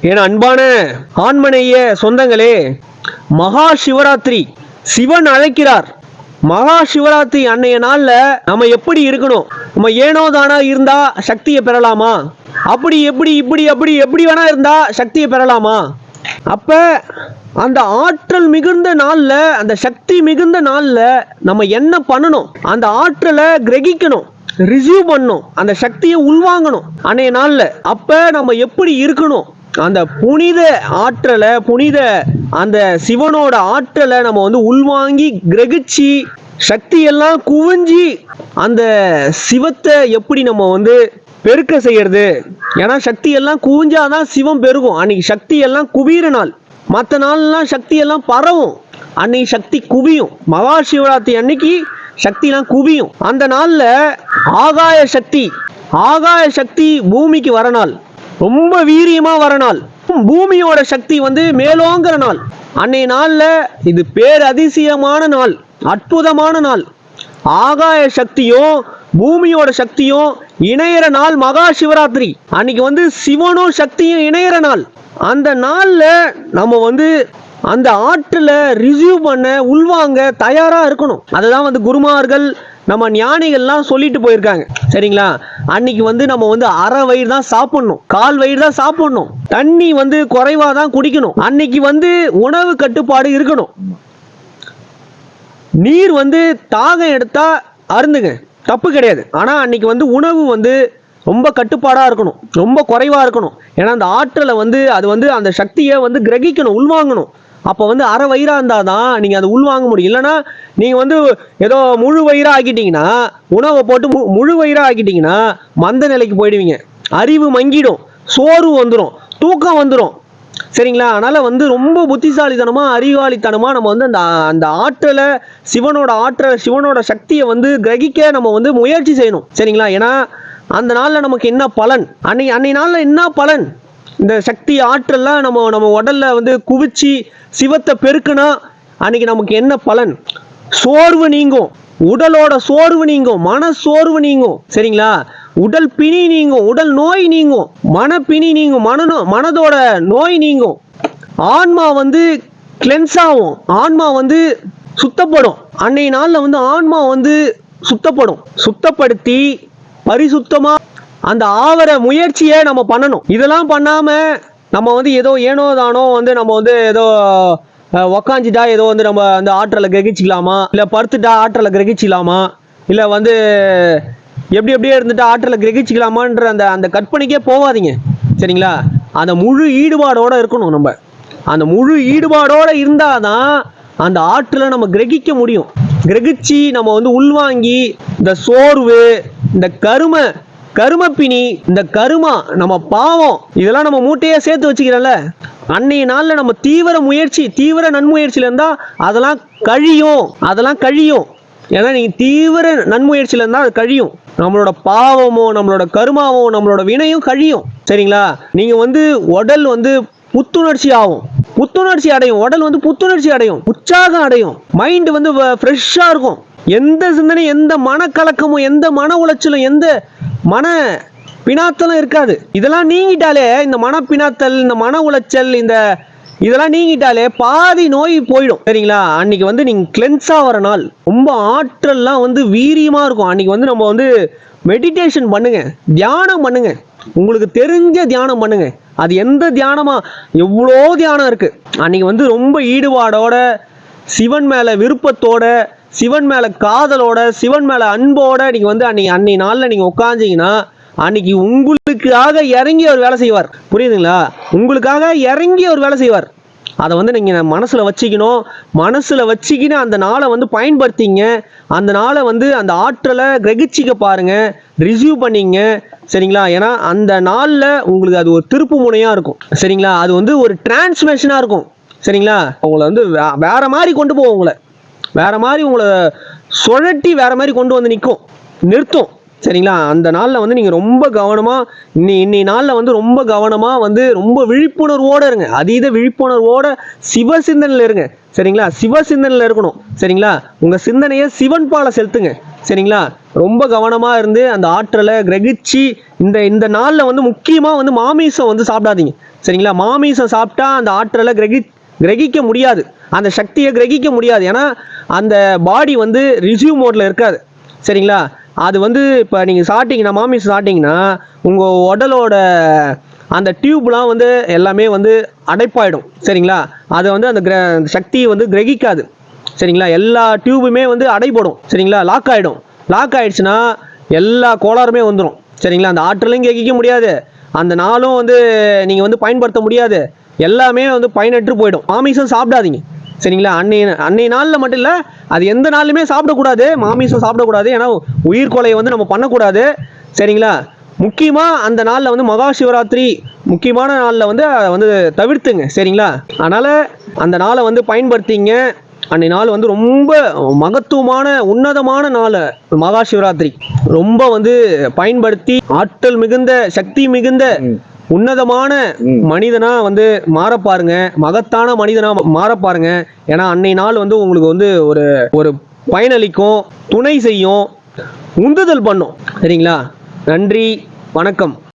என அன்பான ஆண்மனைய சொந்தங்களே மகா சிவராத்திரி சிவன் அழைக்கிறார். மகா சிவராத்திரி அன்னைய நாளில் நம்ம எப்படி இருக்கணும்? நம்ம ஏனோ தானா இருந்தா சக்தியை பெறலாமா? அப்படி எப்படி இப்படி அப்படி எப்படி வேணா இருந்தா சக்தியை பெறலாமா? அப்ப அந்த ஆற்றல் மிகுந்த நாளில் அந்த சக்தி மிகுந்த நாளில் நம்ம என்ன பண்ணணும்? அந்த ஆற்றலை கிரகிக்கணும் ரிசீவ் பண்ணணும் அந்த சக்தியை உள்வாங்கணும் அன்னைய நாளில். அப்போ நம்ம எப்படி இருக்கணும்? அந்த புனித ஆற்றலை புனித அந்த சிவனோட ஆற்றலை நம்ம வந்து உள்வாங்கி கிரகிச்சு சக்தியெல்லாம் குவிஞ்சி அந்த சிவத்தை எப்படி நம்ம வந்து பெருக்க செய்யறது? ஏன்னா சக்தி எல்லாம் குவிஞ்சாதான் சிவம் பெருகும். அன்னைக்கு சக்தி எல்லாம் குவியிற நாள். மற்ற நாள்லாம் சக்தி எல்லாம் பரவும். அன்னைக்கு சக்தி குவியும். மகா சிவராத்திரி அன்னைக்கு சக்திலாம் குவியும். அந்த நாளில் ஆகாய சக்தி ஆகாய சக்தி பூமிக்கு வர நாள். ரொம்ப வீரியமா வர நாள். பூமியோட சக்தி வந்து மேலோங்கிற நாள். அன்னை நாள்ல இது பேரதிசயமான நாள். அற்புதமான நாள். ஆகாய சக்தியும் பூமியோட சக்தியும் இணையிற நாள் மகா சிவராத்திரி. அன்னைக்கு வந்து சிவனும் சக்தியும் இணையிற நாள். அந்த நாள்ல நம்ம வந்து அந்த ஆற்றில் ரிசீவ் பண்ண உள்வாங்க தயாராக இருக்கணும். அதுதான் வந்து குருமார்கள் நம்ம ஞானிகள்லாம் சொல்லிட்டு போயிருக்காங்க. சரிங்களா? அன்னைக்கு வந்து நம்ம வந்து அரை வயிறு தான் சாப்பிடணும். கால் வயிறு தான் சாப்பிடணும். தண்ணி வந்து குறைவாக தான் குடிக்கணும். அன்னைக்கு வந்து உணவு கட்டுப்பாடு இருக்கணும். நீர் வந்து தாகம் எடுத்தா அருந்துங்க. தப்பு கிடையாது. ஆனால் அன்னைக்கு வந்து உணவு வந்து ரொம்ப கட்டுப்பாடாக இருக்கணும். ரொம்ப குறைவாக இருக்கணும். ஏன்னா அந்த ஆற்றலை வந்து அது வந்து அந்த சக்தியை வந்து கிரகிக்கணும் உள்வாங்கணும். அப்போ வந்து அரை வயிறாக இருந்தால் தான் நீங்கள் அதை உள்வாங்க முடியும். இல்லைன்னா நீங்கள் வந்து ஏதோ முழு வயிறாக ஆக்கிட்டீங்கன்னா உணவை போட்டு மு முழு வயிறாக ஆக்கிட்டீங்கன்னா மந்த நிலைக்கு போயிடுவீங்க. அறிவு மங்கிடும். சோர்வு வந்துடும் தூக்கம் வந்துடும் சரிங்களா? அதனால் வந்து ரொம்ப புத்திசாலித்தனமாக அறிவாளித்தனமாக நம்ம வந்து அந்த அந்த ஆற்றலை சிவனோட ஆற்றலை சிவனோட சக்தியை வந்து கிரகிக்க நம்ம வந்து முயற்சி செய்யணும். சரிங்களா? ஏன்னா அந்த நாளில் நமக்கு என்ன பலன்? அன்னை அன்னை நாளில் என்ன பலன்? இந்த சக்தி ஆற்றல்லாம் நம்ம நம்ம உடல்ல வந்து குவிச்சு சிவத்தை பெருக்குனா அன்னைக்கு நமக்கு என்ன பலன்? சோர்வு நீங்கும். உடலோட சோர்வு நீங்கும். மன சோர்வு நீங்கும். சரிங்களா? உடல் பிணி நீங்கும். உடல் நோய் நீங்கும். மன பிணி நீங்கும். மன மனதோட நோய் நீங்கும். ஆன்மா வந்து கிளென்ஸ் ஆகும். ஆன்மா வந்து சுத்தப்படும். அன்னைய நாளில் வந்து ஆன்மா வந்து சுத்தப்படும். சுத்தப்படுத்தி பரிசுத்தமாக அந்த ஆவர முயற்சியை நம்ம பண்ணணும். இதெல்லாம் பண்ணாம நம்ம வந்து ஏதோ ஏனோ தானோ வந்து நம்ம வந்து ஏதோ உக்காஞ்சிட்டா ஏதோ வந்து நம்ம அந்த ஆற்றலை கிரகிச்சிக்கலாமா? இல்லை பருத்துட்டா ஆற்றலை கிரகிச்சிக்கலாமா? இல்லை வந்து எப்படி எப்படியே இருந்துட்டு ஆற்றலை கிரகிச்சிக்கலாமான்ற அந்த அந்த கற்பனைக்கே போகாதீங்க சரிங்களா? அந்த முழு ஈடுபாடோடு இருக்கணும் நம்ம. அந்த முழு ஈடுபாடோடு இருந்தால் தான் அந்த ஆற்றலை நம்ம கிரகிக்க முடியும். கிரகிச்சு நம்ம வந்து உள்வாங்கி இந்த சோர்வு இந்த கருமை கருமப்பினி இந்த கருமா நம்ம பாவம் இதெல்லாம் நம்ம மூட்டையாக சேர்த்து வச்சுக்கிறோம்ல அன்னைய நாளில் நம்ம தீவிர முயற்சி தீவிர நன்முயற்சியில இருந்தால் அதெல்லாம் கழியும் அதெல்லாம் கழியும். ஏன்னா நீங்கள் தீவிர நன்முயற்சியில இருந்தால் அது கழியும். நம்மளோட பாவமோ நம்மளோட கருமாவோ நம்மளோட வினையும் கழியும். சரிங்களா? நீங்கள் வந்து உடல் வந்து புத்துணர்ச்சி ஆகும். புத்துணர்ச்சி அடையும். உடல் வந்து புத்துணர்ச்சி அடையும். உற்சாகம் அடையும். மைண்டு வந்து ஃப்ரெஷ்ஷாக இருக்கும். எந்த சிந்தனை எந்த மனக்கலக்கமும் எந்த மன உளைச்சலும் எந்த மன பினாத்தலும் இருக்காது. இதெல்லாம் நீங்கிட்டாலே இந்த மன பினாத்தல் இந்த மன உளைச்சல் இந்த இதெல்லாம் நீங்கிட்டாலே பாதி நோய் போயிடும். சரிங்களா? அன்னைக்கு வந்து நீங்கள் கிளென்ஸ் ஆகிற நாள். ரொம்ப ஆற்றல்லாம் வந்து வீரியமாக இருக்கும். அன்னைக்கு வந்து நம்ம வந்து மெடிடேஷன் பண்ணுங்க. தியானம் பண்ணுங்க. உங்களுக்கு தெரிஞ்ச தியானம் பண்ணுங்க. அது எந்த தியானமா? எவ்வளோ தியானம் இருக்கு. அன்னைக்கு வந்து ரொம்ப ஈடுபாடோட சிவன் மேல விருப்பத்தோட சிவன் மேல காதலோட சிவன் மேல அன்போட நீங்க வந்து அன்னைக்கு அன்னை நாளில் நீங்க உட்காந்தீங்கன்னா அன்னைக்கு உங்களுக்காக இறங்கி அவர் வேலை செய்வார். புரியுதுங்களா? உங்களுக்காக இறங்கி அவர் வேலை செய்வார். அதை வந்து நீங்கள் மனசில் வச்சுக்கணும். மனசில் வச்சுக்கின்னு அந்த நாளை வந்து பயன்படுத்திங்க. அந்த நாளை வந்து அந்த ஆற்றலை கிரகிச்சிக்க பாருங்கள் ரிசீவ் பண்ணிங்க. சரிங்களா? ஏன்னா அந்த நாளில் உங்களுக்கு அது ஒரு திருப்பு முனையாக இருக்கும். சரிங்களா? அது வந்து ஒரு டிரான்ஸ்மேஷனாக இருக்கும். சரிங்களா? உங்களை வந்து வேற மாதிரி கொண்டு போகும் உங்களை. வேற மாதிரி உங்களை சுழட்டி வேற மாதிரி கொண்டு வந்து நிற்கும் நிறுத்தும். சரிங்களா? அந்த நாளில் வந்து நீங்கள் ரொம்ப கவனமாக இன்னி இன்னி நாளில் வந்து ரொம்ப கவனமாக வந்து ரொம்ப விழிப்புணர்வோடு இருங்க. அதீத விழிப்புணர்வோட சிவ சிந்தனையில் இருங்க. சரிங்களா? சிவ சிந்தனையில் இருக்கணும். சரிங்களா? உங்கள் சிந்தனையை சிவன் பால செலுத்துங்க. சரிங்களா? ரொம்ப கவனமாக இருந்து அந்த ஆற்றலை கிரகிச்சு இந்த இந்த நாளில் வந்து முக்கியமாக வந்து மாமிசம் வந்து சாப்பிடாதீங்க. சரிங்களா? மாமிசம் சாப்பிட்டா அந்த ஆற்றலை கிரகி கிரகிக்க முடியாது. அந்த சக்தியை கிரகிக்க முடியாது. ஏன்னா அந்த பாடி வந்து ரிசீவ் மோடில் இருக்காது. சரிங்களா? அது வந்து இப்போ நீங்கள் சாப்பிட்டீங்கன்னா மாமிஸ் சாப்பிட்டீங்கன்னா உங்கள் உடலோட அந்த டியூப்லாம் வந்து எல்லாமே வந்து அடைப்பாயிடும். சரிங்களா? அதை வந்து அந்த கிர சக்தியை வந்து கிரகிக்காது. சரிங்களா? எல்லா டியூபுமே வந்து அடைபடும். சரிங்களா? லாக் ஆகிடும் லாக் ஆகிடுச்சுன்னா எல்லா கோளாறுமே வந்துடும் சரிங்களா? அந்த ஆற்றலையும் கிரகிக்க முடியாது. அந்த நாளும் வந்து நீங்கள் வந்து பயன்படுத்த முடியாது. எல்லாமே வந்து பயனற்று போயிடும். மாமிசம் சாப்பிடாதீங்க. சரிங்களா? அன்னை அன்னை நாளில் மட்டும் இல்லை அது எந்த நாளுமே சாப்பிடக்கூடாது. மாமிசம் சாப்பிடக்கூடாது. ஏன்னா உயிர் கொலையை வந்து நம்ம பண்ணக்கூடாது. சரிங்களா? முக்கியமாக அந்த நாளில் வந்து மகா சிவராத்திரி முக்கியமான நாளில் வந்து அதை வந்து தவிர்த்துங்க. சரிங்களா? அதனால் அந்த நாளை வந்து பயன்படுத்திங்க. அன்னை நாள் வந்து ரொம்ப மகத்துவமான உன்னதமான நாள். மகா சிவராத்திரி. ரொம்ப வந்து பயன்படுத்தி ஆற்றல் மிகுந்த சக்தி மிகுந்த உன்னதமான மனிதனா வந்து மாற பாருங்க. மகத்தான மனிதனா மாற பாருங்க. ஏன்னா அன்னை நாள் வந்து உங்களுக்கு வந்து ஒரு ஒரு பயனளிக்கும் துணை செய்யும் உந்துதல் பண்ணும். சரிங்களா? நன்றி வணக்கம்.